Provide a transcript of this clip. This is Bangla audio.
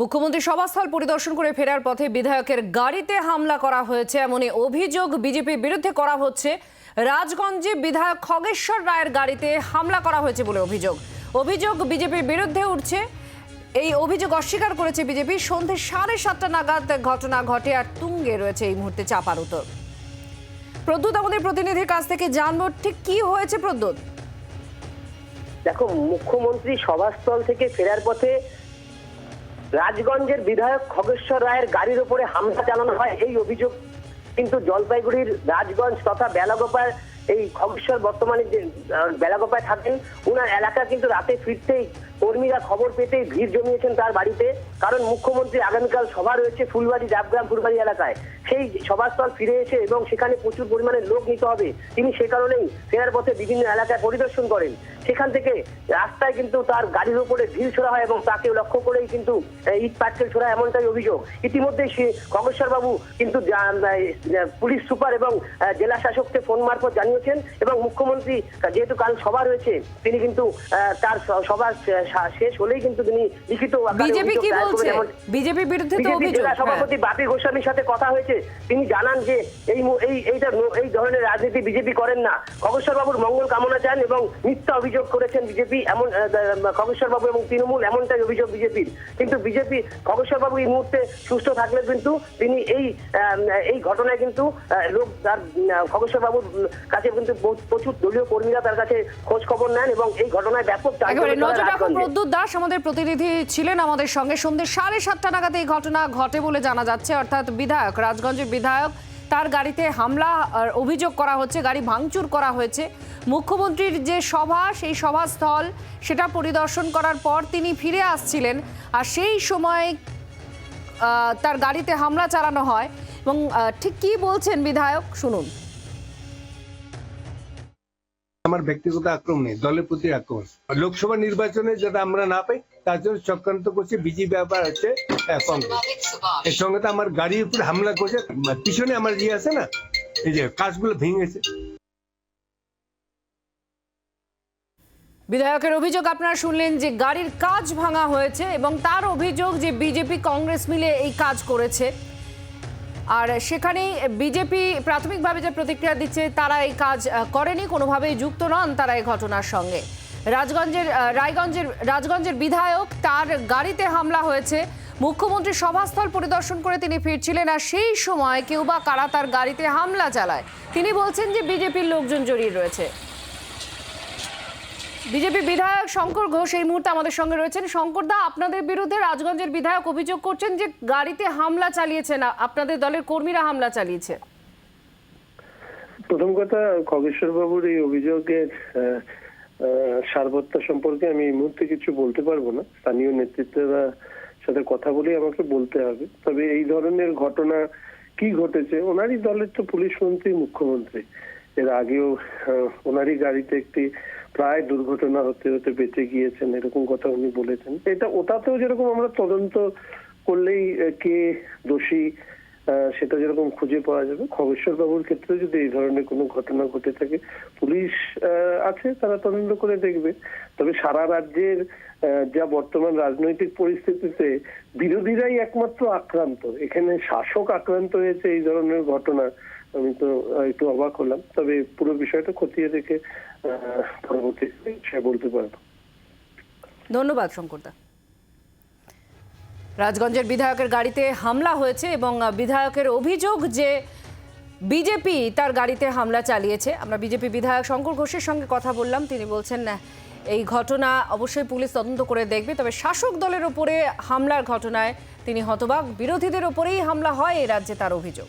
মুখ্যমন্ত্রী সভাস্থল পরিদর্শন করে ফেরার পথে বিধায়কের গাড়িতে হামলা করা হয়েছে। এমনই অভিযোগ বিজেপির বিরুদ্ধে করা হচ্ছে। রাজগঞ্জে বিধায়ক খগেশ্বর রায়ের গাড়িতে হামলা করা হয়েছে বলে অভিযোগ। অভিযোগ বিজেপির বিরুদ্ধে উঠছে। এই অভিযোগ অস্বীকার করেছে বিজেপি। সন্ধে সাড়ে সাতটা নাগাদ ঘটনা ঘটে আর তুঙ্গে রয়েছে এই মুহূর্তে চাপার উত্তর। প্রদ্যুৎ আমাদের প্রতিনিধির কাছ থেকে জানব ঠিক কি হয়েছে প্রদ্যুৎ? দেখো, মুখ্যমন্ত্রী সভাস্থল থেকে ফেরার পথে রাজগঞ্জের বিধায়ক খগেশ্বর রায়ের গাড়ির উপরে হামলা চালানো হয় এই অভিযোগ। কিন্তু জলপাইগুড়ির রাজগঞ্জ তথা বেলাগোপায় এই খগেশ্বর বর্তমানে যে বেলাগোপায় থাকেন ওনার এলাকা কিন্তু রাতে ফিরতেই কর্মীরা খবর পেতেই ভিড় জমিয়েছেন তার বাড়িতে। কারণ মুখ্যমন্ত্রী আগামীকাল সভা রয়েছে ফুলবাড়ি ডাবগ্রাম ফুলবাড়ি এলাকায়। সেই সভাস্থল ফিরে এসে এবং সেখানে প্রচুর পরিমাণে লোক নিতে হবে। তিনি সে কারণেই ফেরার পথে বিভিন্ন এলাকায় পরিদর্শন করেন। সেখান থেকে রাস্তায় কিন্তু তার গাড়ির উপরে ভিড় ছোড়া হয় এবং তাকে লক্ষ্য করেই কিন্তু ইট পাটকেল ছোড়া এমনটাই অভিযোগ। ইতিমধ্যেই সে খগেশ্বর বাবু কিন্তু পুলিশ সুপার এবং জেলা শাসককে ফোন মারফত জানিয়েছেন এবং মুখ্যমন্ত্রী যেহেতু কাল সভা রয়েছে তিনি কিন্তু আহ, তার সভা শেষ হলেই কিন্তু তিনি লিখিত বিজেপি কি বলছে? বিজেপির বিরুদ্ধে তো অভিযোগ জেলা হ্যাঁ। সভাপতি বাপি গোস্বামীর সাথে কথা হয়েছে। তিনি জানান যে এই এই এইটা এই ধরনের রাজনীতি বিজেপি করেন না। খগেশ্বর বাবুর মঙ্গল কামনা চান এবং মিথ্যা অভিযোগ করেছেন বিজেপি এমন খগেশ্বর বাবু এবং তৃণমূল এমনটাই অভিযোগ বিজেপির। কিন্তু বিজেপি খগেশ্বর বাবু এই মুহূর্তে সুস্থ থাকলে কিন্তু তিনি এই এই ঘটনায় কিন্তু লোক তার খগেশ্বর বাবুর কাছে কিন্তু প্রচুর দলীয় কর্মীরা তার কাছে খোঁজ খবর নেন এবং এই ঘটনায় ব্যাপক একেবারে নজর রাখুন প্রদ্যুৎ দাস আমাদের প্রতিনিধি ছিলেন আমাদের সঙ্গে। সন্ধ্যে সাড়ে সাতটা নাগাদ এই ঘটনা ঘটে বলে জানা যাচ্ছে। অর্থাৎ বিধায়ক রাজগঞ্জের বিধায়ক, তার গাড়িতে হামলা অভিযোগ করা হচ্ছে, গাড়ি ভাঙচুর করা হয়েছে। মুখ্যমন্ত্রীর যে সভা, সেই সভাস্থল, সেটা পরিদর্শন করার পর তিনি ফিরে আসছিলেন। আর সেই সময় তার গাড়িতে হামলা চালানো হয়। এবং ঠিক কি বলছেন বিধায়ক? শুনুন। আমার ব্যক্তিগত আক্রমণ নেই, দলের প্রতি আক্রমণ। লোকসভা নির্বাচনে যাতে আমরা না পাই, তার জন্য চক্রান্ত করছে, বিজেপি ব্যাপার হচ্ছে কংগ্রেস। এর সঙ্গে তো আমার গাড়ির উপরে হামলা করছে পিছনে আমার ইয়ে আছে না, এই যে কাজগুলো ভেঙেছে। বিধায়কের অভিযোগ, আপনারা শুনলেন যে গাড়ির কাজ ভাঙা হয়েছে এবং তার অভিযোগ যে বিজেপি, কংগ্রেস মিলে এই কাজ করেছে। আর সেখানেই বিজেপি প্রাথমিকভাবে যে প্রতিক্রিয়া দিচ্ছে, তারা এই কাজ করেনি, কোনোভাবেই যুক্ত নন তারা এই ঘটনার সঙ্গে। রাজগঞ্জের রায়গঞ্জের, রাজগঞ্জের বিধায়ক তার গাড়িতে হামলা হয়েছে। মুখ্যমন্ত্রী সভাস্থল পরিদর্শন করে তিনি ফিরছিলেন আর সেই সময় কেউ বা কারা তার গাড়িতে হামলা চালায়। তিনি বলছেন যে বিজেপির লোকজন জড়িয়ে রয়েছে। বিজেপি বিধায়ক শঙ্কর ঘোষ এই মুহূর্তে আমাদের সঙ্গে রয়েছেন। শঙ্কর দা আপনাদের বিরুদ্ধে রাজগঞ্জের বিধায়ক অভিযোগ করছেন যে গাড়িতে হামলা চালিয়েছেন। আ- আপনাদের দলের কর্মীরা হামলা চালিয়েছে। প্রথম কথা খগেশ্বর বাবুর এই অভিযোগের আহ, আহ, সারবত্তা সম্পর্কে আমি এই মুহূর্তে কিছু বলতে পারব না। স্থানীয় নেতৃত্বেরা সাথে কথা বলেই আমাকে বলতে হবে। তবে এই ধরনের ঘটনা কি ঘটেছে ওনারই দলের তো পুলিশ মন্ত্রী মুখ্যমন্ত্রী। এর আগেও ওনারই গাড়িতে একটি প্রায় দুর্ঘটনা হতে হতে বেঁচে গিয়েছেন, এরকম কথা উনি বলেছেন। এটা ওটাতেও যেরকম আমরা তদন্ত করলেই কে দোষী সেটা যেরকম খুঁজে পাওয়া যাবে। খগেশ্বর বাবুর ক্ষেত্রে যদি এই ধরনের কোনো ঘটনা ঘটে থাকে, পুলিশ আছে, তারা তদন্ত করে দেখবে। তবে সারা রাজ্যের যা বর্তমান রাজনৈতিক পরিস্থিতিতে বিরোধীরাই একমাত্র আক্রান্ত। এখানে শাসক আক্রান্ত হয়েছে এই ধরনের ঘটনা। আমি তো একটু অবাক হলাম। তবে পুরো বিষয়টা খতিয়ে দেখে পরবর্তী সে বলতে পারব। ধন্যবাদ, শঙ্করদা। রাজগঞ্জের বিধায়কের গাড়িতে হামলা হয়েছে এবং বিধায়কের অভিযোগ যে বিজেপি তার গাড়িতে হামলা চালিয়েছে। আমরা বিজেপি বিধায়ক শঙ্কর ঘোষের সঙ্গে কথা বললাম। তিনি বলছেন না এই ঘটনা অবশ্যই পুলিশ তদন্ত করে দেখবে। তবে শাসক দলের ওপরে হামলার ঘটনায় তিনি হতবাক। বিরোধীদের ওপরেই হামলা হয় এই রাজ্যে তার অভিযোগ।